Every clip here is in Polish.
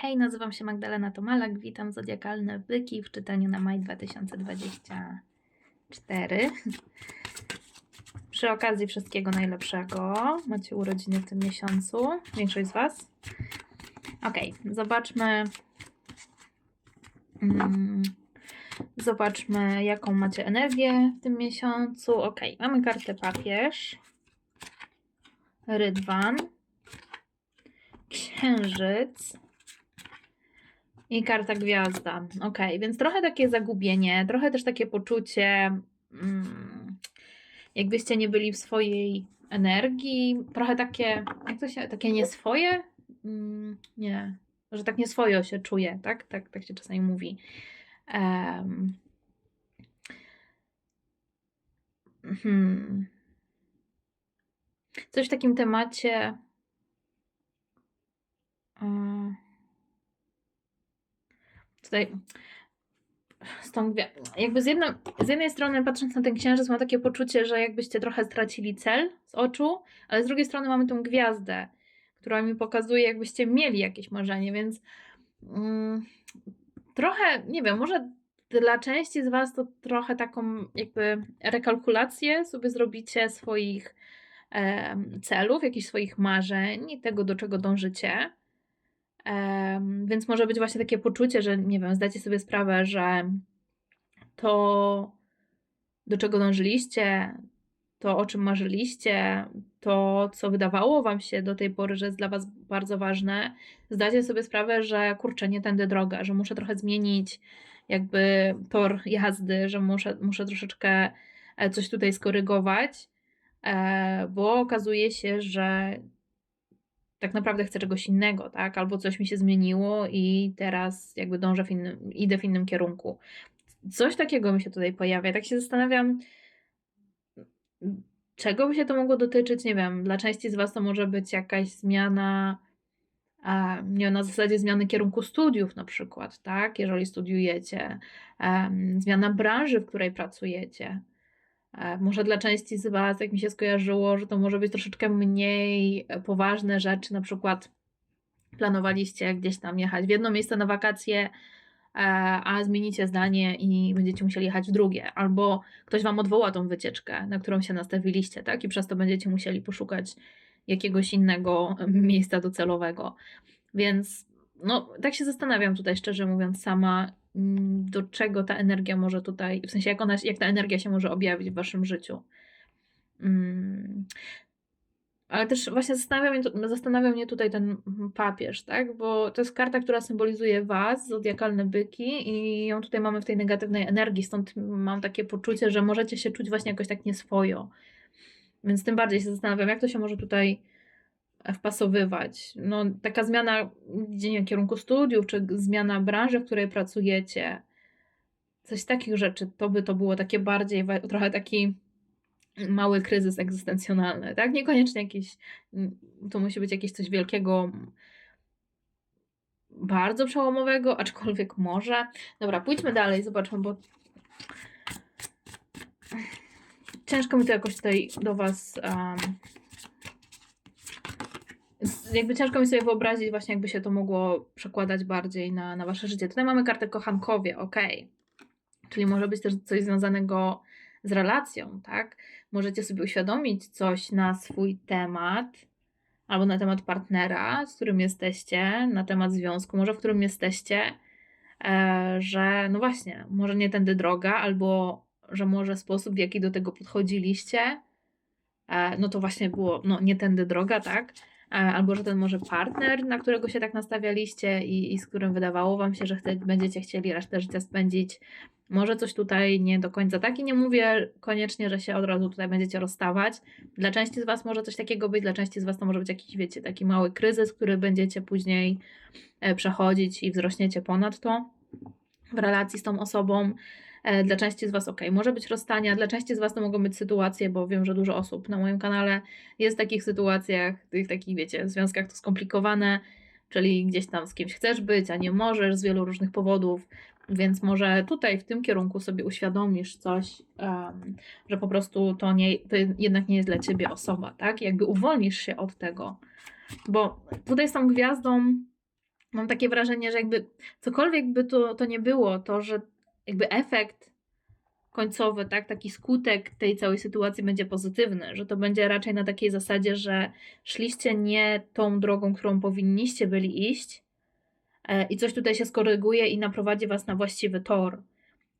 Hej, nazywam się Magdalena Tomalak, witam Zodiakalne Byki w czytaniu na maj 2024. Przy okazji wszystkiego najlepszego. Macie urodziny w tym miesiącu. Większość z Was. Ok, zobaczmy. Mm, zobaczmy, jaką macie energię w tym miesiącu. Ok, mamy kartę papież. Rydwan. Księżyc. I karta gwiazda. Ok, więc trochę takie zagubienie, trochę też takie poczucie, mm, jakbyście nie byli w swojej energii, trochę takie, jak to się, takie nieswoje? Mm, nie, że tak nieswojo się czuje, tak? Tak, tak się czasami mówi. Um, hmm. Coś w takim temacie. Um, tutaj z tą jakby z, jedno, z jednej strony patrząc na ten księżyc mam takie poczucie, że jakbyście trochę stracili cel z oczu, ale z drugiej strony mamy tą gwiazdę, która mi pokazuje jakbyście mieli jakieś marzenie, więc mm, trochę, nie wiem, może dla części z Was to trochę taką jakby rekalkulację sobie zrobicie swoich em, celów, jakichś swoich marzeń i tego, do czego dążycie. Więc może być właśnie takie poczucie, że nie wiem, zdacie sobie sprawę, że to, do czego dążyliście, to o czym marzyliście, to co wydawało wam się do tej pory, że jest dla was bardzo ważne, zdacie sobie sprawę, że kurczę, nie tędy droga, że muszę trochę zmienić jakby tor jazdy, że muszę, muszę troszeczkę e, coś tutaj skorygować, e, bo okazuje się, że tak naprawdę chcę czegoś innego, tak? Albo coś mi się zmieniło i teraz jakby dążę w innym, idę w innym kierunku. Coś takiego mi się tutaj pojawia. Tak się zastanawiam, czego by się to mogło dotyczyć? Nie wiem, dla części z Was to może być jakaś zmiana, nie na zasadzie zmiany kierunku studiów na przykład, tak? Jeżeli studiujecie, zmiana branży, w której pracujecie. E, Może dla części z Was, jak mi się skojarzyło, że to może być troszeczkę mniej e, poważne rzeczy, na przykład planowaliście gdzieś tam jechać w jedno miejsce na wakacje, e, a zmienicie zdanie i będziecie musieli jechać w drugie, albo ktoś Wam odwoła tą wycieczkę, na którą się nastawiliście, tak? I przez to będziecie musieli poszukać jakiegoś innego miejsca docelowego. Więc no, tak się zastanawiam tutaj, szczerze mówiąc, sama, do czego ta energia może tutaj, w sensie jak, ona, jak ta energia się może objawić w waszym życiu. Mm. Ale też właśnie zastanawia mnie, zastanawia mnie tutaj ten papież, tak? Bo to jest karta, która symbolizuje was, zodiakalne byki i ją tutaj mamy w tej negatywnej energii, stąd mam takie poczucie, że możecie się czuć właśnie jakoś tak nieswojo. Więc tym bardziej się zastanawiam, jak to się może tutaj wpasowywać. No, taka zmiana nie kierunku studiów, czy zmiana branży, w której pracujecie, coś takich rzeczy, to by to było takie bardziej, trochę taki mały kryzys egzystencjonalny, tak? Niekoniecznie jakiś, to musi być jakieś coś wielkiego, bardzo przełomowego, aczkolwiek może. Dobra, pójdźmy dalej, zobaczmy, bo ciężko mi to jakoś tutaj do Was um, jakby ciężko mi sobie wyobrazić właśnie, jakby się to mogło przekładać bardziej na, na wasze życie. Tutaj mamy kartę kochankowie, ok. Czyli może być też coś związanego z relacją, tak? Możecie sobie uświadomić coś na swój temat, albo na temat partnera, z którym jesteście, na temat związku, może w którym jesteście, e, że no właśnie, może nie tędy droga, albo że może sposób, w jaki do tego podchodziliście, e, no to właśnie było, no nie tędy droga, tak? Albo że ten może partner, na którego się tak nastawialiście i, i z którym wydawało wam się, że chce, będziecie chcieli resztę życia spędzić, może coś tutaj nie do końca tak i nie mówię koniecznie, że się od razu tutaj będziecie rozstawać. Dla części z was może coś takiego być, dla części z was to może być jakiś, wiecie, taki mały kryzys, który będziecie później e, przechodzić i wzrośniecie ponad to w relacji z tą osobą. E, Dla części z Was ok, może być rozstania, dla części z Was to mogą być sytuacje, bo wiem, że dużo osób na moim kanale jest w takich sytuacjach, tych takich, wiecie, związkach to skomplikowane, czyli gdzieś tam z kimś chcesz być, a nie możesz z wielu różnych powodów, więc może tutaj w tym kierunku sobie uświadomisz coś, em, że po prostu to, nie, to jednak nie jest dla Ciebie osoba, tak? Jakby uwolnisz się od tego, bo tutaj z tą gwiazdą mam takie wrażenie, że jakby cokolwiek by to, to nie było, to że jakby efekt końcowy, tak, taki skutek tej całej sytuacji będzie pozytywny, że to będzie raczej na takiej zasadzie, że szliście nie tą drogą, którą powinniście byli iść e, i coś tutaj się skoryguje i naprowadzi was na właściwy tor.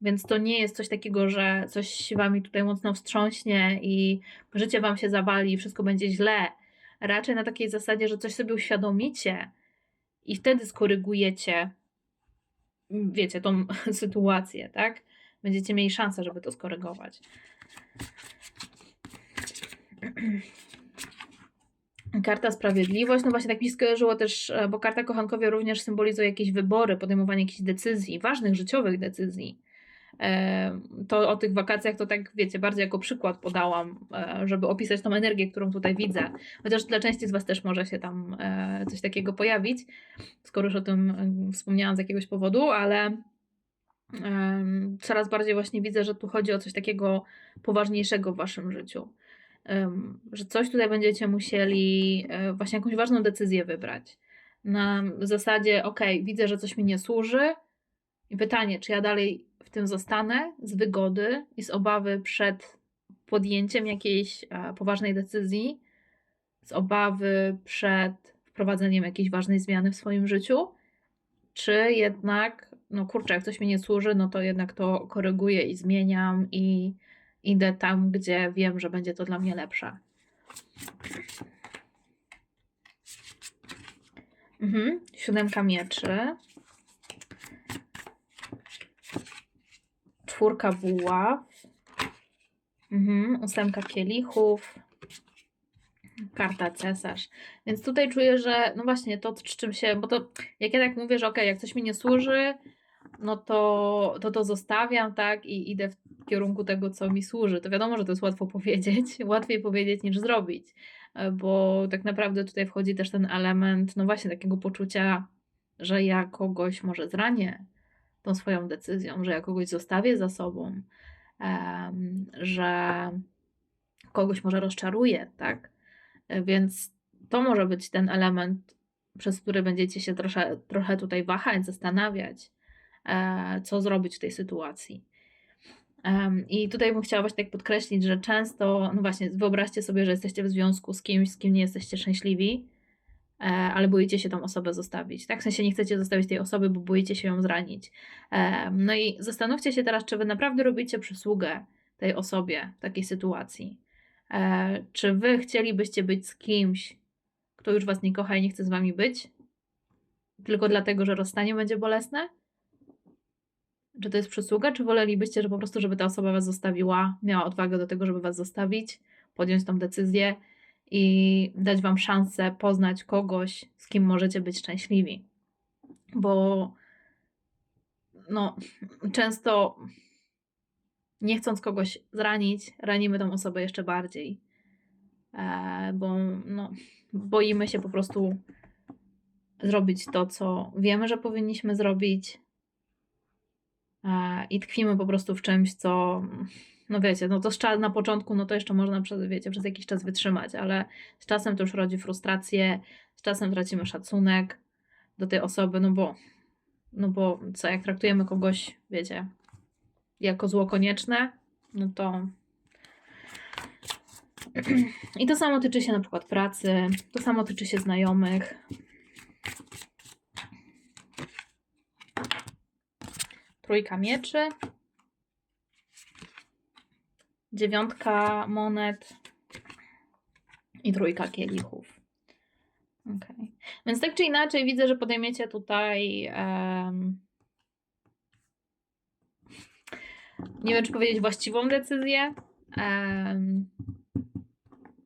Więc to nie jest coś takiego, że coś wami tutaj mocno wstrząśnie i życie wam się zawali i wszystko będzie źle. Raczej na takiej zasadzie, że coś sobie uświadomicie i wtedy skorygujecie, wiecie, tą sytuację, tak? Będziecie mieli szansę, żeby to skorygować. Karta Sprawiedliwość, no właśnie tak mi skojarzyło też, e, bo karta Kochankowie również symbolizuje jakieś wybory, podejmowanie jakichś decyzji, ważnych życiowych decyzji. E, to o tych wakacjach to tak, wiecie, bardziej jako przykład podałam, e, żeby opisać tą energię, którą tutaj widzę. Chociaż dla części z Was też może się tam coś takiego pojawić, skoro już o tym wspomniałam z jakiegoś powodu, ale coraz bardziej właśnie widzę, że tu chodzi o coś takiego poważniejszego w waszym życiu. Że coś tutaj będziecie musieli, e, właśnie jakąś ważną decyzję wybrać. Na zasadzie, ok, widzę, że coś mi nie służy. I pytanie, czy ja dalej w tym zostanę z wygody i z obawy przed podjęciem jakiejś e, poważnej decyzji, z obawy przed wprowadzeniem jakiejś ważnej zmiany w swoim życiu, czy jednak no kurczę, jak coś mi nie służy, no to jednak to koryguję i zmieniam i idę tam, gdzie wiem, że będzie to dla mnie lepsze. Mhm. Siódemka mieczy. Czwórka buław. Mhm. Ósemka kielichów karta cesarz. Więc tutaj czuję, że no właśnie to, z czym się, bo to jak ja tak mówię, że ok, jak coś mi nie służy, no to, to to zostawiam, tak, i idę w kierunku tego, co mi służy. To wiadomo, że to jest łatwo powiedzieć, łatwiej powiedzieć niż zrobić, bo tak naprawdę tutaj wchodzi też ten element, no właśnie takiego poczucia, że ja kogoś może zranię tą swoją decyzją, że ja kogoś zostawię za sobą, że kogoś może rozczaruję, tak, więc to może być ten element, przez który będziecie się trochę, trochę tutaj wahać, zastanawiać. E, co zrobić w tej sytuacji. I tutaj bym chciała właśnie tak podkreślić, że często, no właśnie, wyobraźcie sobie, że jesteście w związku z kimś, z kim nie jesteście szczęśliwi, ale boicie się tą osobę zostawić. Tak, w sensie nie chcecie zostawić tej osoby, bo boicie się ją zranić. No i zastanówcie się teraz, czy wy naprawdę robicie przysługę tej osobie w takiej sytuacji. E, czy wy chcielibyście być z kimś, kto już was nie kocha i nie chce z wami być? Tylko dlatego, że rozstanie będzie bolesne? Czy to jest przysługa, czy wolelibyście, że po prostu, żeby ta osoba was zostawiła, miała odwagę do tego, żeby was zostawić, podjąć tą decyzję i dać wam szansę poznać kogoś, z kim możecie być szczęśliwi? Bo no, często nie chcąc kogoś zranić, ranimy tą osobę jeszcze bardziej. E, bo no, boimy się po prostu zrobić to, co wiemy, że powinniśmy zrobić, i tkwimy po prostu w czymś, co no wiecie, no to na początku, no to jeszcze można przez, wiecie, przez jakiś czas wytrzymać, ale z czasem to już rodzi frustrację, z czasem tracimy szacunek do tej osoby, no bo, no bo co, jak traktujemy kogoś, wiecie, jako zło konieczne, no to i to samo tyczy się na przykład pracy, to samo tyczy się znajomych, trójka mieczy, dziewiątka monet i trójka kielichów. Okay. Więc tak czy inaczej widzę, że podejmiecie tutaj um, nie wiem, czy powiedzieć właściwą decyzję, um,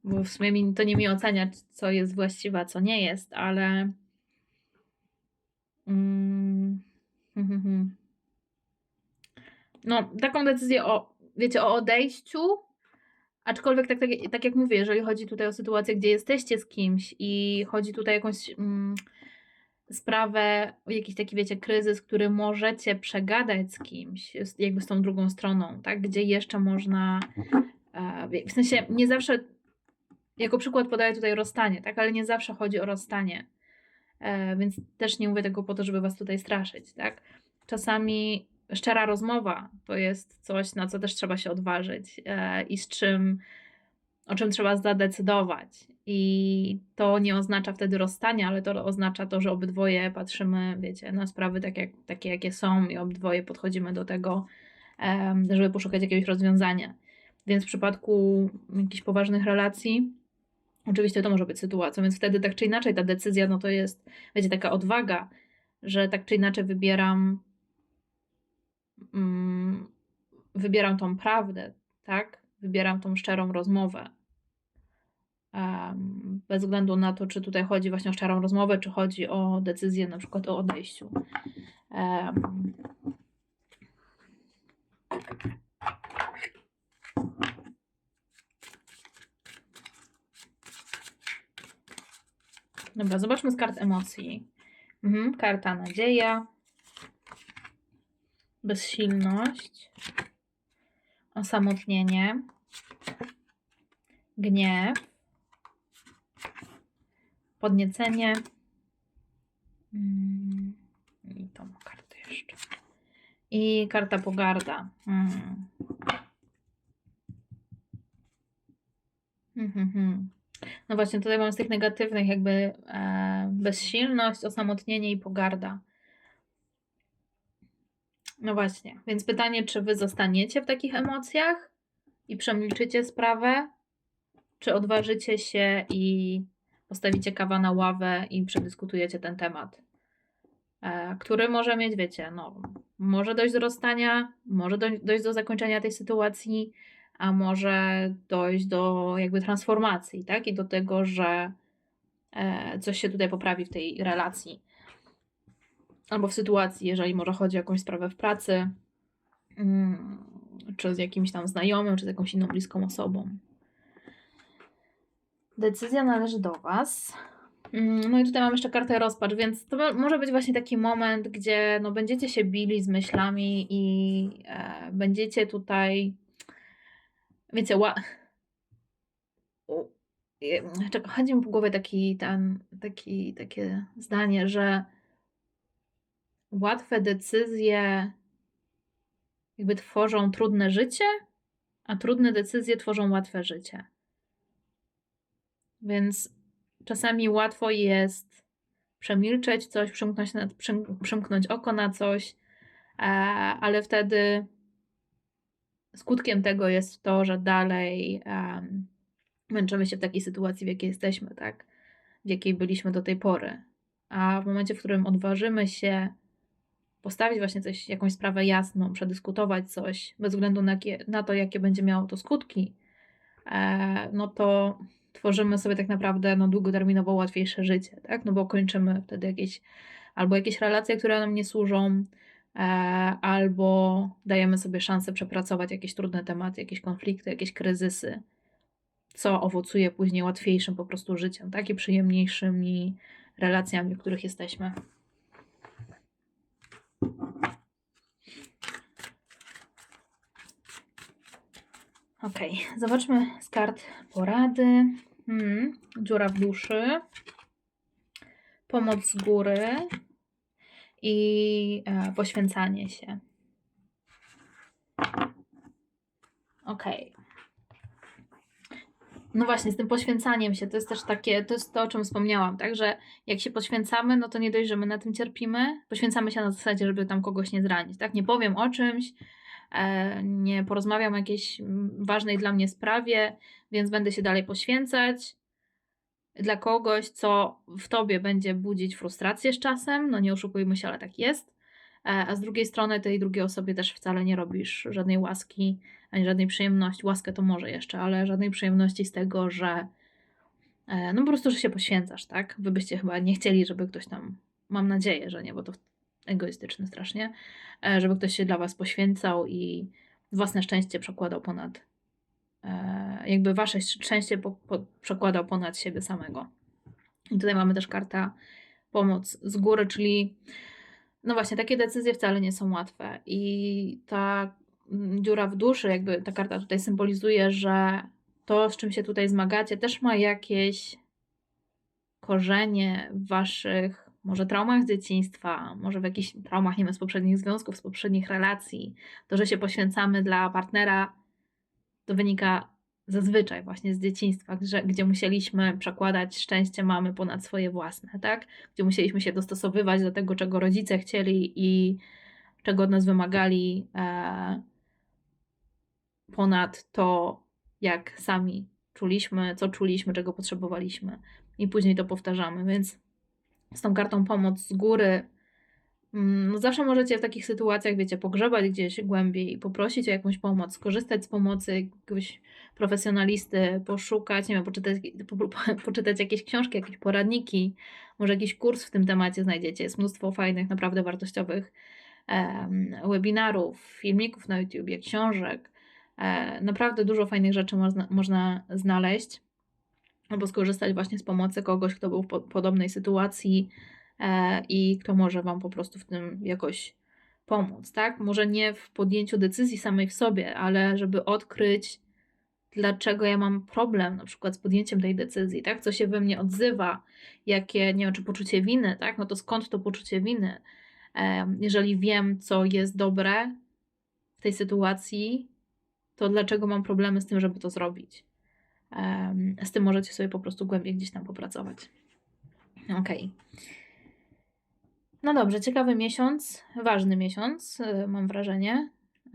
bo w sumie to nie mi oceniać, co jest właściwe, a co nie jest, ale um, no, taką decyzję o, wiecie, o odejściu, aczkolwiek tak, tak, tak jak mówię, jeżeli chodzi tutaj o sytuację, gdzie jesteście z kimś i chodzi tutaj o jakąś mm, sprawę, jakiś taki, wiecie, kryzys, który możecie przegadać z kimś, jakby z tą drugą stroną, tak, gdzie jeszcze można, e, w sensie nie zawsze, jako przykład podaję tutaj rozstanie, tak, ale nie zawsze chodzi o rozstanie. E, więc też nie mówię tego po to, żeby was tutaj straszyć, tak? Czasami szczera rozmowa to jest coś, na co też trzeba się odważyć e, i z czym, o czym trzeba zadecydować. I to nie oznacza wtedy rozstania, ale to oznacza to, że obydwoje patrzymy, wiecie, na sprawy tak jak, takie, jakie są i obydwoje podchodzimy do tego, żeby poszukać jakiegoś rozwiązania. Więc w przypadku jakichś poważnych relacji, oczywiście to może być sytuacja, więc wtedy tak czy inaczej ta decyzja, no to jest, wiecie, taka odwaga, że tak czy inaczej wybieram, mm, wybieram tą prawdę, tak? Wybieram tą szczerą rozmowę. Um, bez względu na to, czy tutaj chodzi właśnie o szczerą rozmowę, czy chodzi o decyzję na przykład o odejściu. Um, Dobra, zobaczmy z kart emocji. Mhm, karta nadzieja, bezsilność, osamotnienie, gniew, podniecenie mm, i tą kartę jeszcze. I karta pogarda. Hmm. No właśnie, tutaj mam z tych negatywnych jakby e, bezsilność, osamotnienie i pogarda. No właśnie, więc pytanie, czy wy zostaniecie w takich emocjach i przemilczycie sprawę, czy odważycie się i postawicie kawa na ławę i przedyskutujecie ten temat, e, który może mieć, wiecie, no, może dojść do rozstania, może dojść do zakończenia tej sytuacji, a może dojść do jakby transformacji, tak? I do tego, że e, coś się tutaj poprawi w tej relacji. Albo w sytuacji, jeżeli może chodzi o jakąś sprawę w pracy, mm, czy z jakimś tam znajomym, czy z jakąś inną bliską osobą. Decyzja należy do Was. Mm, no i tutaj mam jeszcze kartę rozpacz, więc to może być właśnie taki moment, gdzie no będziecie się bili z myślami i e, będziecie tutaj wiecie, ła... Czeka, chodzi mi po głowie taki, ten, taki, takie zdanie, że łatwe decyzje jakby tworzą trudne życie, a trudne decyzje tworzą łatwe życie. Więc czasami łatwo jest przemilczeć coś, przymknąć, na, przymknąć oko na coś, e, ale wtedy skutkiem tego jest to, że dalej męczymy się w takiej sytuacji, w jakiej jesteśmy, tak? W jakiej byliśmy do tej pory. A w momencie, w którym odważymy się postawić właśnie coś, jakąś sprawę jasną, przedyskutować coś, bez względu na, na to, jakie będzie miało to skutki, e, no to tworzymy sobie tak naprawdę no, długoterminowo łatwiejsze życie, tak? No bo kończymy wtedy jakieś albo jakieś relacje, które nam nie służą, E, albo dajemy sobie szansę przepracować jakieś trudne tematy, jakieś konflikty, jakieś kryzysy, co owocuje później łatwiejszym po prostu życiem, tak? I przyjemniejszymi relacjami, w których jesteśmy. Ok, zobaczmy z kart porady. Hmm, dziura w duszy. Pomoc z góry i e, poświęcanie się. Ok. No właśnie, z tym poświęcaniem się, to jest też takie, to jest to, o czym wspomniałam, tak, że jak się poświęcamy, no to nie dość, że my na tym cierpimy, poświęcamy się na zasadzie, żeby tam kogoś nie zranić, tak, nie powiem o czymś, nie porozmawiam o jakiejś ważnej dla mnie sprawie, więc będę się dalej poświęcać, dla kogoś, co w tobie będzie budzić frustrację z czasem, no nie oszukujmy się, ale tak jest, e, a z drugiej strony tej drugiej osobie też wcale nie robisz żadnej łaski, ani żadnej przyjemności, łaskę to może jeszcze, ale żadnej przyjemności z tego, że e, no po prostu, że się poświęcasz, tak? Wy byście chyba nie chcieli, żeby ktoś tam, mam nadzieję, że nie, bo to egoistyczne strasznie, e, żeby ktoś się dla was poświęcał i własne szczęście przekładał ponad E, jakby wasze szczęście po, po, przekładał ponad siebie samego. I tutaj mamy też karta pomoc z góry, czyli no właśnie, takie decyzje wcale nie są łatwe. I ta dziura w duszy, jakby ta karta tutaj symbolizuje, że to, z czym się tutaj zmagacie, też ma jakieś korzenie w waszych może traumach z dzieciństwa, może w jakichś traumach, nie wiem, z poprzednich związków, z poprzednich relacji, to, że się poświęcamy dla partnera, to wynika zazwyczaj właśnie z dzieciństwa, gdzie musieliśmy przekładać szczęście mamy ponad swoje własne, tak? Gdzie musieliśmy się dostosowywać do tego, czego rodzice chcieli i czego od nas wymagali, e, ponad to, jak sami czuliśmy, co czuliśmy, czego potrzebowaliśmy. I później to powtarzamy, więc z tą kartą pomoc z góry. mm, No zawsze możecie w takich sytuacjach, wiecie, pogrzebać gdzieś głębiej i poprosić o jakąś pomoc, skorzystać z pomocy jakiegoś profesjonalisty, poszukać, nie wiem, poczytać, po, po, poczytać jakieś książki, jakieś poradniki, może jakiś kurs w tym temacie znajdziecie. Jest mnóstwo fajnych, naprawdę wartościowych em, webinarów, filmików na YouTubie, książek. E, naprawdę dużo fajnych rzeczy można znaleźć albo skorzystać właśnie z pomocy kogoś, kto był w po podobnej sytuacji e, i kto może Wam po prostu w tym jakoś pomóc, tak? Może nie w podjęciu decyzji samej w sobie, ale żeby odkryć, dlaczego ja mam problem na przykład z podjęciem tej decyzji, tak? Co się we mnie odzywa, jakie, nie wiem, czy poczucie winy, tak? No to skąd to poczucie winy? E, jeżeli wiem, co jest dobre w tej sytuacji, to dlaczego mam problemy z tym, żeby to zrobić? Z tym możecie sobie po prostu głębiej gdzieś tam popracować. Ok. No dobrze, ciekawy miesiąc, ważny miesiąc, y, mam wrażenie, y,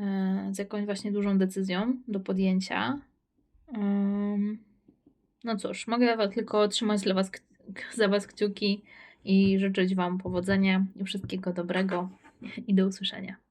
z jakąś właśnie dużą decyzją do podjęcia. No cóż, mogę tylko trzymać dla was, za Was kciuki i życzyć Wam powodzenia i wszystkiego dobrego i do usłyszenia.